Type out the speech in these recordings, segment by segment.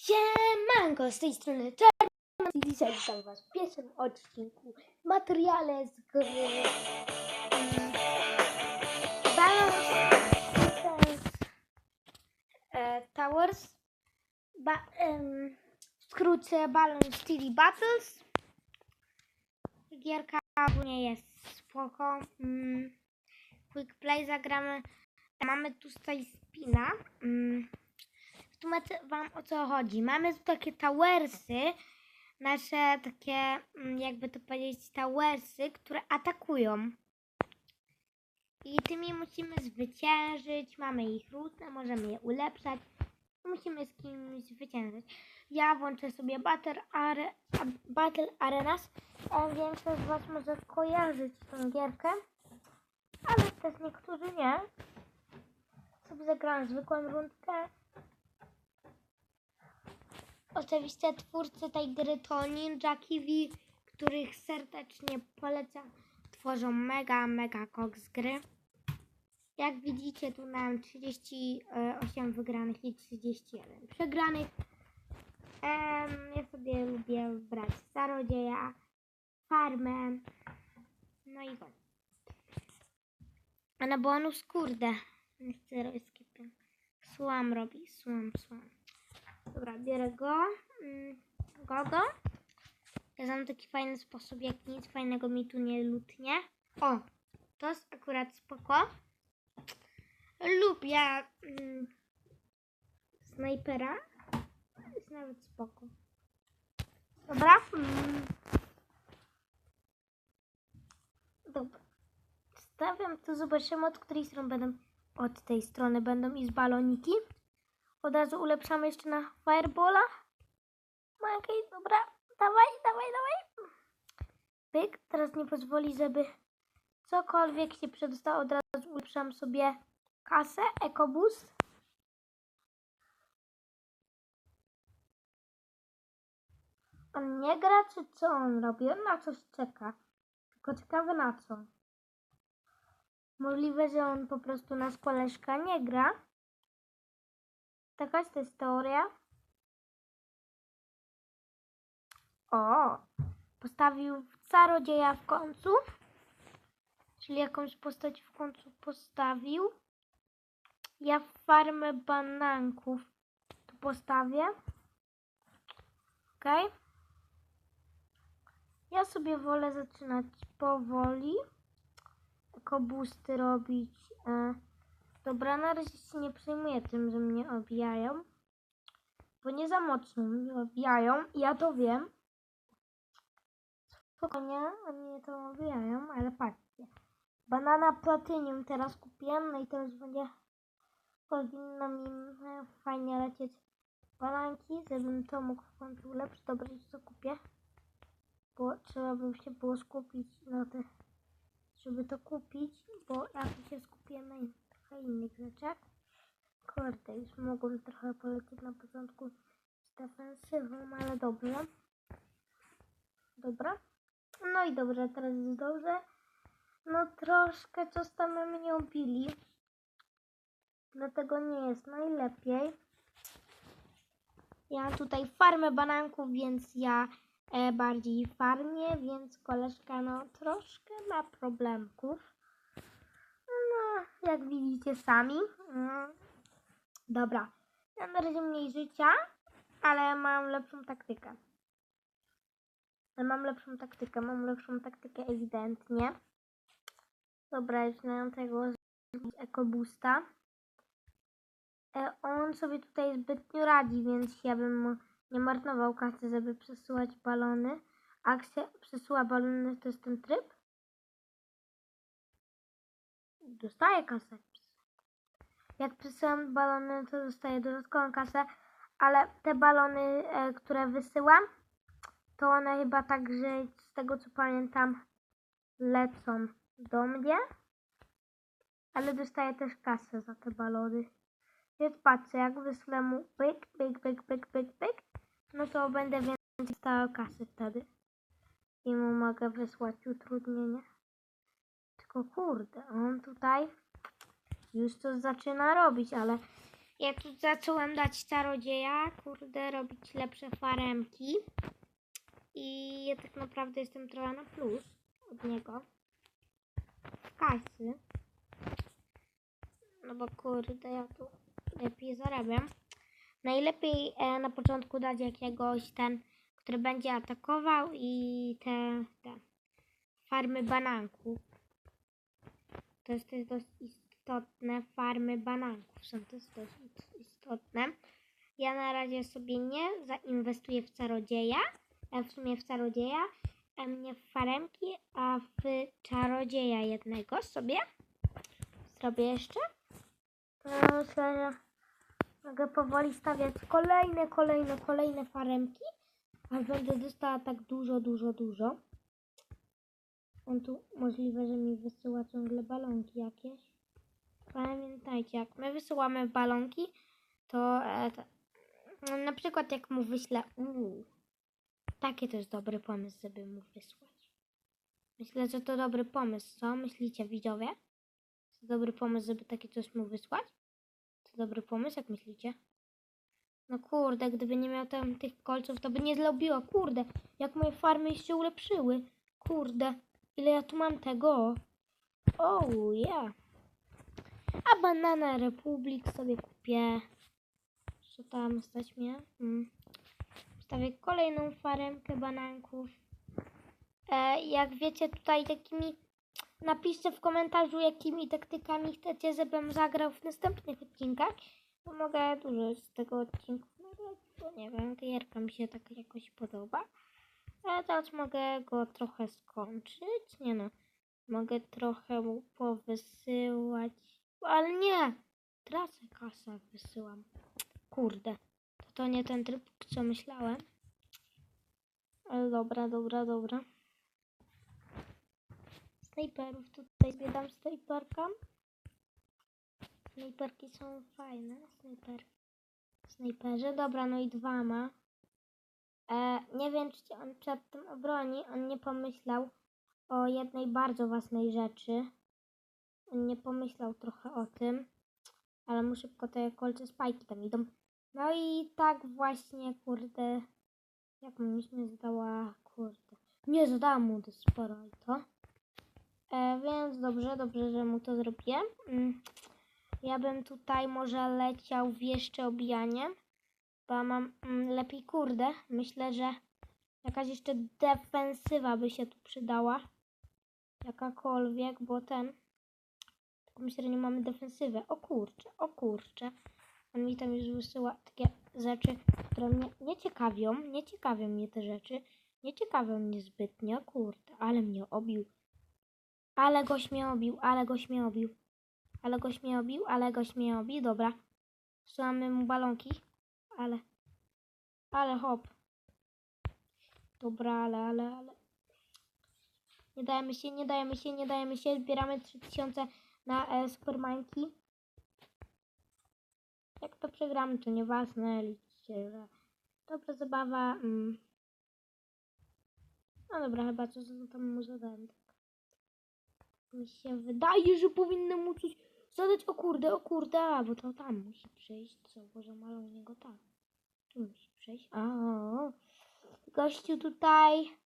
Siemanko, z tej strony Czarno i dzisiaj witam was w pierwszym odcinku materiale z gry. Mm, Balance Towers. Ba, em, w skrócie Balance City Battles. Gierka ogólnie jest spoko. Mm, Quick Play zagramy. Mamy tu tutaj spina. Mm, wytłumaczę wam o co chodzi. Mamy tu takie towersy, nasze takie, mm, jakby to powiedzieć, towersy, które atakują. I tymi musimy zwyciężyć. Mamy ich różne, możemy je ulepszać. Musimy z kimś zwyciężyć. Ja włączę sobie Battle, Are, Battle Arenas. Większość z Was może kojarzyć tą gierkę, ale też niektórzy nie. Sobie zagrałem zwykłą rundkę. Oczywiście twórcy tej gry to Ninja Kiwi, których serdecznie polecam. Tworzą mega, mega koks gry. Jak widzicie, tu mam 38 wygranych i 31 przegranych. Em, ja sobie lubię brać Starodzieja, Farmę, no i koniec. A na bonus, kurde, nie chcę robić skipem. Słam robi, słam, słam. Dobra, bierę go. Mm, Go, go. Ja znam taki fajny sposób, jak nic fajnego mi tu nie lutnie. O, to jest akurat spoko. Lubię mm, snajpera. Jest nawet spoko. Dobra. Mm. Dobra. Stawiam tu, zobaczymy od której strony będą. Od tej strony będą i z baloniki. Od razu ulepszamy jeszcze na Firebola. No okej, dobra. Dawaj, dawaj, dawaj. Pyk. Teraz nie pozwoli, żeby cokolwiek się przedostało. Od razu ulepszam sobie kasę, EcoBoost. On nie gra, czy co on robi? On na coś czeka. Tylko ciekawe na co. Możliwe, że on po prostu na koleżka nie gra. Taka jest to jest teoria. O, postawił czarodzieja w końcu. Czyli jakąś postać w końcu postawił. Ja farmę bananków tu postawię. Ok. Ja sobie wolę zaczynać powoli. Jako boosty robić. E, Dobra, na razie się nie przejmuję tym, że mnie obijają. Bo nie za mocno mnie obijają. Ja to wiem. Spokojnie, oni to obijają, ale patrzcie. Banana platynium teraz kupiłem, no i teraz będzie powinno mi e, fajnie lecieć bananki, żebym to mógł w końcu ulepszyć. Dobra, to kupię. Bo trzeba by się było skupić na te, żeby to kupić, bo ja tu się skupiłem na in- trochę innych rzeczach. Kurde, już mogłem trochę polecieć na początku z defensywą, ale dobrze. Dobra. No i dobrze, teraz jest dobrze. No troszkę tam mnie ubili. Dlatego nie jest najlepiej. Ja mam tutaj farmę bananków, więc ja e, bardziej farmię, więc koleżka no troszkę ma problemków. Jak widzicie sami. Mm. Dobra. Ja na razie mniej życia, ale mam lepszą taktykę. Ale mam lepszą taktykę, mam lepszą taktykę ewidentnie. Dobra, na tego zrobić EcoBoosta. E, on sobie tutaj zbytnio radzi, więc ja bym nie marnował kasy, żeby przesyłać balony. A jak się przesyła balony, to jest ten tryb. Dostaję kasę. Jak przesyłam balony, to dostaję dodatkową kasę, ale te balony, e, które wysyłam, to one chyba także, z tego co pamiętam, lecą do mnie. Ale dostaję też kasę za te balony. Więc patrzę, jak wyślę mu pyk, pyk, pyk, pyk, pyk, pyk, no to będę więcej dostała kasy wtedy. I mu mogę wysłać utrudnienie. Tylko kurde, on tutaj już to zaczyna robić, ale Ja tu zacząłem dać czarodzieja, kurde, robić lepsze faremki. I ja tak naprawdę jestem trochę na plus od niego. W kasy. No bo kurde, ja tu lepiej zarabiam. Najlepiej e, na początku dać jakiegoś ten, który będzie atakował i te, te farmy bananków. To jest też dość istotne. Farmy bananków są też dość istotne. Ja na razie sobie nie zainwestuję w czarodzieja, e, w sumie w czarodzieja, a nie w faremki, a w czarodzieja jednego sobie zrobię jeszcze. Myślę, że mogę powoli stawiać kolejne, kolejne, kolejne faremki, aż będę dostała tak dużo, dużo, dużo. On tu możliwe, że mi wysyła ciągle balonki jakieś. Pamiętajcie, jak my wysyłamy balonki, to, e, no, na przykład jak mu wyślę uuu, taki to jest dobry pomysł, żeby mu wysłać. Myślę, że to dobry pomysł, co myślicie widzowie? To dobry pomysł, żeby takie coś mu wysłać? To dobry pomysł, jak myślicie? No kurde, gdyby nie miał tam tych kolców, to by nie zrobiła. Kurde, jak moje farmy się ulepszyły. Kurde, ile ja tu mam tego? Oh, yeah. A Banana Republic sobie kupię. Co tam stać mnie? Hmm. Wstawię kolejną faremkę bananków. E, jak wiecie tutaj takimi napiszcie w komentarzu jakimi taktykami chcecie, żebym zagrał w następnych odcinkach. Bo mogę dużo z tego odcinku nagrać, bo nie wiem, gierka mi się tak jakoś podoba. Ale teraz mogę go trochę skończyć. Nie no, mogę trochę mu powysyłać. Ale nie! Tracę kasę, wysyłam. Kurde, to to nie ten tryb, co myślałem. Ale dobra, dobra, dobra. Snajperów tutaj zbieram snajperka. Snajperki są fajne. Snajper. Snajperze. Dobra, no i dwa ma. E, nie wiem, czy się on przed tym obroni. On nie pomyślał o jednej bardzo ważnej rzeczy. On nie pomyślał trochę o tym. Ale mu szybko te kolce spajki tam idą. No i tak właśnie, kurde. Jak mu nie zadała, kurde. Nie zadałam mu to sporo i to. E, więc dobrze, dobrze, że mu to zrobię. Mm. Ja bym tutaj może leciał w jeszcze obijanie, bo mam mm, lepiej kurde. Myślę, że jakaś jeszcze defensywa by się tu przydała. Jakakolwiek, bo ten. Tylko myślę, że nie mamy defensywy. O kurczę, o kurczę. On mi tam już wysyła takie rzeczy, które mnie nie ciekawią. Nie ciekawią mnie te rzeczy. Nie ciekawią mnie zbytnio. Kurde, ale mnie obił. Ale goś mnie obił, ale goś mnie obił. Ale goś mnie obił, ale goś mnie obił. Dobra. Strzelamy mu balonki. Ale. Ale hop. Dobra, ale, ale, ale. Nie dajemy się, nie dajemy się, nie dajemy się. Zbieramy 3000 na e, Supermańki. Jak to przegramy, to nieważne. Liczcie, że dobra zabawa. Mm. No dobra, chyba co tam mu zadałem. Tak. Mi się wydaje, że powinno mu coś zadać. O kurde, o kurde, bo to tam musi przejść. Co, Boże, malą u niego tam. Tu musi przejść. A, gościu tutaj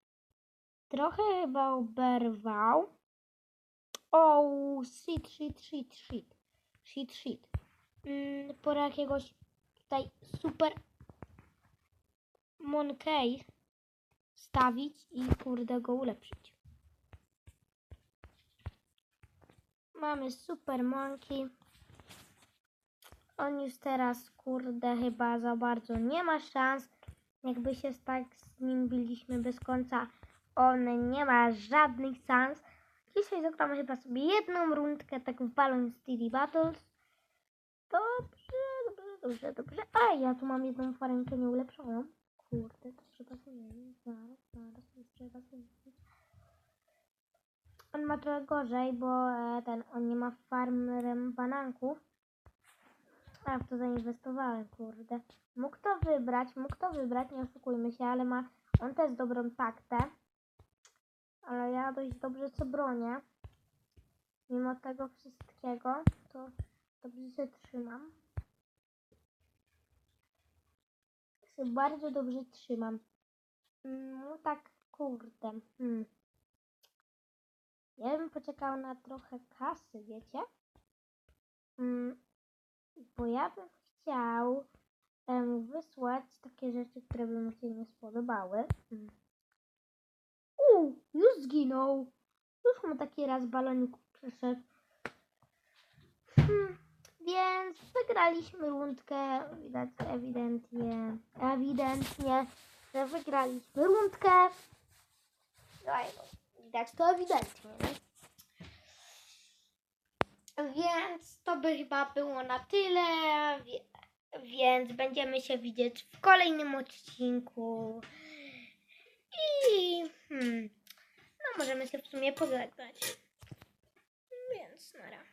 trochę chyba oberwał. O, shit, shit, shit, shit. Shit, shit. Mm, pora jakiegoś tutaj super Monkey stawić i kurde go ulepszyć. Mamy super monkey. On już teraz, kurde, chyba za bardzo nie ma szans. Jakby się tak z nim biliśmy bez końca, on nie ma żadnych szans. Dzisiaj zagramy chyba sobie jedną rundkę, tak w Balloon City Battles. Dobrze, dobrze, dobrze, dobrze. A, ja tu mam jedną farękę nieulepszoną. Kurde, to trzeba zmienić. Zaraz, zaraz, to trzeba zmienić. On ma trochę gorzej, bo e, ten, on nie ma farmerem bananków. A w to zainwestowałem, kurde. Mógł to wybrać, mógł to wybrać, nie oszukujmy się, ale ma on też dobrą taktę. Ale ja dość dobrze co bronię. Mimo tego wszystkiego, to dobrze się trzymam. się bardzo dobrze trzymam. No tak, kurde. Hmm. Ja bym poczekał na trochę kasy, wiecie? Mm, bo ja bym chciał em, wysłać takie rzeczy, które by mu się nie spodobały. Mm. U, już zginął. Już mu taki raz balonik przyszedł. Hmm, więc wygraliśmy rundkę. Widać ewidentnie, ewidentnie, że wygraliśmy rundkę. No, widać to ewidentnie. Więc to by chyba było na tyle. Więc będziemy się widzieć w kolejnym odcinku. I hmm, no możemy się w sumie pożegnać. Więc nara.